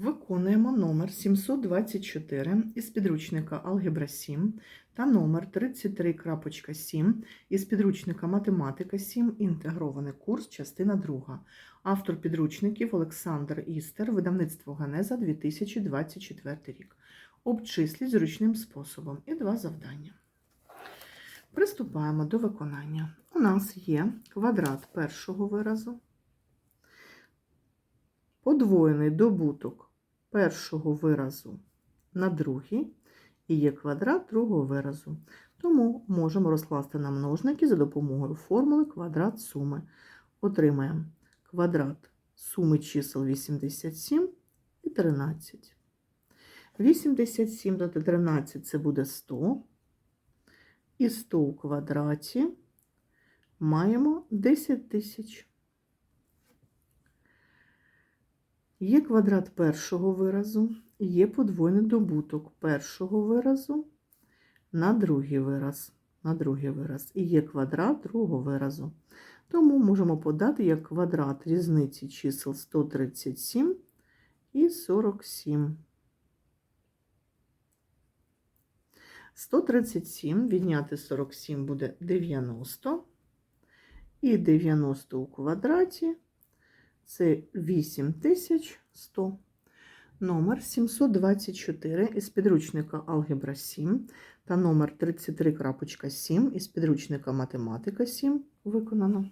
Виконуємо номер 724 із підручника Алгебра 7 та номер 33.7 із підручника Математика 7. Інтегрований курс, частина 2. Автор підручників Олександр Істер, видавництво Ганеза 2024 рік. Обчисліть зручним способом. І два завдання. Приступаємо до виконання. У нас є квадрат першого виразу, подвоєний добуток першого виразу на другий і є квадрат другого виразу. Тому можемо розкласти на множники за допомогою формули квадрат суми. Отримаємо квадрат суми чисел 87 і 13. 87 додати 13 це буде 100. І 100 у квадраті маємо 10 тисяч. Є квадрат першого виразу, є подвойний добуток першого виразу на другий вираз, на другий вираз. І є квадрат другого виразу. Тому можемо подати як квадрат різниці чисел 137 і 47. 137 відняти 47 буде 90. І 90 у квадраті це 8100. Номер 724 із підручника Алгебра 7 та номер 33.7 із підручника Математика 7 виконано.